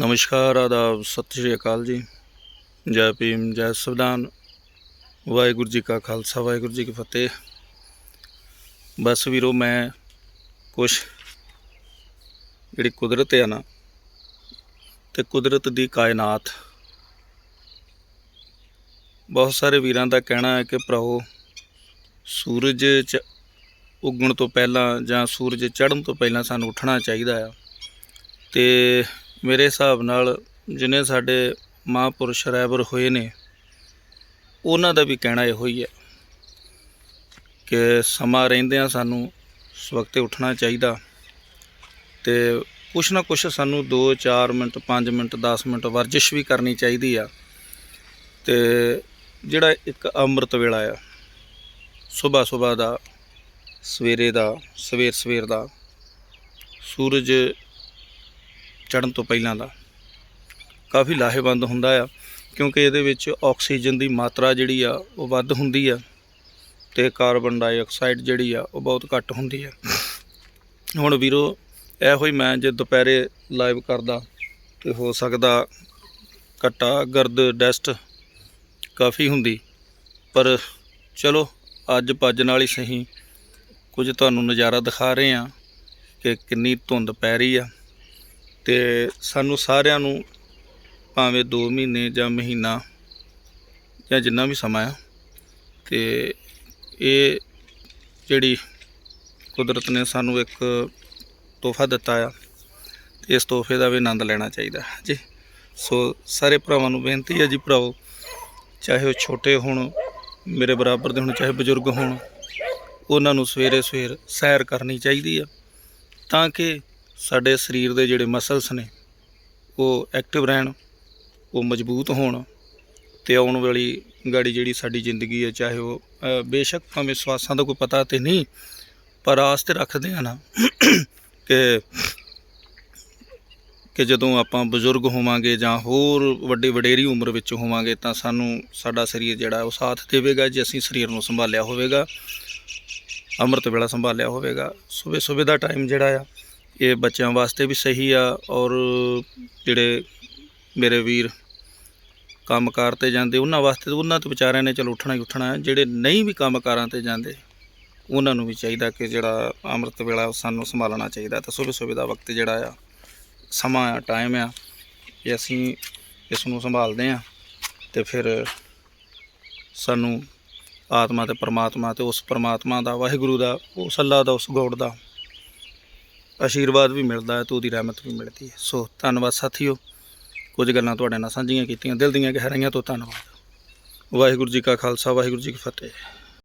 ਨਮਸਕਾਰ, ਆਦਾਬ, ਸਤਿ ਸ਼੍ਰੀ ਅਕਾਲ ਜੀ। ਜੈ ਭੀਮ, ਜੈ ਸੰਵਿਧਾਨ। ਵਾਹਿਗੁਰੂ ਜੀ ਕਾ ਖਾਲਸਾ, ਵਾਹਿਗੁਰੂ ਜੀ ਕੀ ਫਤਿਹ। ਬਸ ਵੀਰੋ, ਮੈਂ ਕੁਛ ਜਿਹੜੀ ਕੁਦਰਤ ਹੈ ਨਾ, ਤੇ ਕੁਦਰਤ ਦੀ ਕਾਇਨਾਤ। ਬਹੁਤ ਸਾਰੇ ਵੀਰਾਂ ਦਾ ਕਹਿਣਾ ਹੈ ਕਿ ਭਰਾਓ ਸੂਰਜ ਚ ਉੱਗਣ ਤੋਂ ਪਹਿਲਾਂ ਜਾਂ ਸੂਰਜ ਚੜ੍ਹਨ ਤੋਂ ਪਹਿਲਾਂ ਸਾਨੂੰ ਉੱਠਣਾ ਚਾਹੀਦਾ ਆ। ਤੇ ਮੇਰੇ ਹਿਸਾਬ ਨਾਲ ਜਿਨੇ ਸਾਡੇ ਮਹਾਂਪੁਰਸ਼ ਰੈਬਰ ਹੋਏ ਨੇ, ਉਹਨਾਂ ਦਾ ਵੀ ਕਹਿਣਾ ਇਹੋ ਹੀ ਹੈ ਕਿ ਸਮਾਂ ਰਹਿੰਦਿਆਂ ਸਾਨੂੰ ਸਵਖਤੇ ਉੱਠਣਾ ਚਾਹੀਦਾ ਤੇ ਕੁਛ ਨਾ ਕੁਛ ਸਾਨੂੰ 2 4 ਮਿੰਟ 5 ਮਿੰਟ 10 ਮਿੰਟ ਵਰਜਿਸ਼ ਵੀ ਕਰਨੀ ਚਾਹੀਦੀ ਆ। ਤੇ ਜਿਹੜਾ ਇੱਕ ਅੰਮ੍ਰਿਤ ਵੇਲਾ ਆ ਸਵੇਰ ਸਵੇਰ ਦਾ, ਸਵੇਰੇ ਦਾ, ਸਵੇਰ ਸਵੇਰ ਦਾ, ਸੂਰਜ ਚੜ੍ਹਨ ਤੋਂ ਪਹਿਲਾਂ ਦਾ। ਕਾਫੀ ਲਾਹੇਵੰਦ ਹੁੰਦਾ ਆ, ਕਿਉਂਕਿ ਇਹਦੇ ਵਿੱਚ ਆਕਸੀਜਨ ਦੀ ਮਾਤਰਾ ਜਿਹੜੀ ਆ, ਉਹ ਵੱਧ ਹੁੰਦੀ ਆ ਤੇ ਕਾਰਬਨ ਡਾਈਆਕਸਾਈਡ ਜਿਹੜੀ ਆ, ਉਹ ਬਹੁਤ ਘੱਟ ਹੁੰਦੀ ਆ। ਹੁਣ ਵੀਰੋ, ਇਹੋ ਹੀ ਮੈਂ ਜੇ ਦੁਪਹਿਰੇ ਲਾਈਵ ਕਰਦਾ, ਤੇ ਹੋ ਸਕਦਾ ਘੱਟਾ ਗਰਦ ਡਸਟ ਕਾਫੀ ਹੁੰਦੀ, ਪਰ ਚਲੋ, ਅੱਜ ਭੱਜ ਨਾਲ ਹੀ ਸਹੀ। ਕੁਝ ਤੁਹਾਨੂੰ ਨਜ਼ਾਰਾ ਦਿਖਾ ਰਹੇ ਆ ਕਿ ਕਿੰਨੀ ਧੁੰਦ ਪੈ ਰਹੀ ਆ। ਤੇ ਸਾਨੂੰ ਸਾਰਿਆਂ ਨੂੰ ਭਾਵੇਂ 2 ਮਹੀਨੇ ਜਾਂ ਮਹੀਨਾ ਜਾਂ ਜਿੰਨਾ ਵੀ ਸਮਾਂ ਆ, ਤੇ ਇਹ ਜਿਹੜੀ ਕੁਦਰਤ ਨੇ ਸਾਨੂੰ ਇੱਕ ਤੋਹਫਾ ਦਿੱਤਾ ਆ, ਤੇ ਇਸ ਤੋਹਫੇ ਦਾ ਵੀ ਆਨੰਦ ਲੈਣਾ ਚਾਹੀਦਾ ਜੀ। ਸੋ ਸਾਰੇ ਭਰਾਵਾਂ ਨੂੰ ਬੇਨਤੀ ਹੈ ਜੀ ਭਰਾਓ ਚਾਹੇ ਉਹ ਛੋਟੇ ਹੋਣ, ਮੇਰੇ ਬਰਾਬਰ ਦੇ ਹੋਣ, ਚਾਹੇ ਬਜ਼ੁਰਗ ਹੋਣ, ਉਹਨਾਂ ਨੂੰ ਸਵੇਰੇ ਸਵੇਰ ਸੈਰ ਕਰਨੀ ਚਾਹੀਦੀ ਆ, ਤਾਂ ਕਿ ਸਾਡੇ ਸਰੀਰ ਦੇ ਜਿਹੜੇ ਮਸਲਸ ਨੇ, ਉਹ ਐਕਟਿਵ ਰਹਿਣ, ਉਹ ਮਜ਼ਬੂਤ ਹੋਣ ਤੇ ਆਉਣ ਵਾਲੀ ਗਾੜੀ ਜਿਹੜੀ ਸਾਡੀ ਜ਼ਿੰਦਗੀ ਹੈ, ਚਾਹੇ ਉਹ ਬੇਸ਼ੱਕ ਭਾਵੇਂ ਸਵਾਸਾਂ ਦਾ ਕੋਈ ਪਤਾ ਤੇ ਨਹੀਂ, ਪਰ ਆਸ ਤੇ ਰੱਖਦੇ ਆ ਨਾ ਕਿ ਕਿ ਜਦੋਂ ਆਪਾਂ ਬਜ਼ੁਰਗ ਹੋਵਾਂਗੇ ਜਾਂ ਹੋਰ ਵੱਡੇ ਵਡੇਰੀ ਉਮਰ ਵਿੱਚ ਹੋਵਾਂਗੇ ਤਾਂ ਸਾਨੂੰ ਸਾਡਾ ਸਰੀਰ ਜਿਹੜਾ ਉਹ ਸਾਥ ਦੇਵੇਗਾ, ਜੇ ਅਸੀਂ ਸਰੀਰ ਨੂੰ ਸੰਭਾਲਿਆ ਹੋਵੇਗਾ, ਅੰਮ੍ਰਿਤ ਵੇਲਾ ਸੰਭਾਲਿਆ ਹੋਵੇਗਾ। ਸਵੇਰ ਸਵੇਰ ਦਾ ਟਾਈਮ ਜਿਹੜਾ ਆ ਇਹ ਬੱਚਿਆਂ ਵਾਸਤੇ ਵੀ ਸਹੀ ਆ ਔਰ ਜਿਹੜੇ ਮੇਰੇ ਵੀਰ ਕੰਮਕਾਰ ਤੇ ਜਾਂਦੇ, ਉਹਨਾਂ ਵਾਸਤੇ ਤਾਂ ਉਹਨਾਂ 'ਤੇ ਵਿਚਾਰਿਆਂ ਨੇ ਚਲੋ ਉੱਠਣਾ ਹੀ ਉੱਠਣਾ ਹੈ, ਜਿਹੜੇ ਨਹੀਂ ਵੀ ਕੰਮਕਾਰਾਂ ਤੇ ਜਾਂਦੇ, ਉਹਨਾਂ ਨੂੰ ਵੀ ਚਾਹੀਦਾ ਕਿ ਜਿਹੜਾ ਅੰਮ੍ਰਿਤ ਵੇਲਾ ਸਾਨੂੰ ਸੰਭਾਲਣਾ ਚਾਹੀਦਾ ਤਾਂ ਸਵੇਰ ਸਵੇਰ ਦਾ ਵਕਤ ਜਿਹੜਾ ਆ, ਸਮਾਂ ਆ ਟਾਈਮ ਆ, ਇਹ ਅਸੀਂ ਇਸ ਨੂੰ ਸੰਭਾਲਦੇ ਆ ਤੇ ਫਿਰ ਸਾਨੂੰ ਆਤਮਾ ਤੇ ਪਰਮਾਤਮਾ ਤੇ ਉਸ ਪਰਮਾਤਮਾ ਦਾ, ਵਾਹਿਗੁਰੂ ਦਾ ਉਸ ਅੱਲਾ ਦਾ, ਉਸ ਗੋਡ ਦਾ ਆਸ਼ੀਰਵਾਦ ਵੀ ਮਿਲਦਾ ਹੈ, ਤੇ ਉਹਦੀ ਰਹਿਮਤ ਵੀ ਮਿਲਦੀ ਹੈ। ਸੋ ਧੰਨਵਾਦ ਸਾਥੀਓ, ਕੁਝ ਗੱਲਾਂ ਤੁਹਾਡੇ ਨਾਲ ਸਾਂਝੀਆਂ ਕੀਤੀਆਂ, ਦਿਲ ਦੀਆਂ ਗਹਿਰਾਈਆਂ ਤੋਂ ਧੰਨਵਾਦ। ਵਾਹਿਗੁਰੂ ਜੀ ਕਾ ਖਾਲਸਾ, ਵਾਹਿਗੁਰੂ ਜੀ ਕੀ ਫਤਿਹ।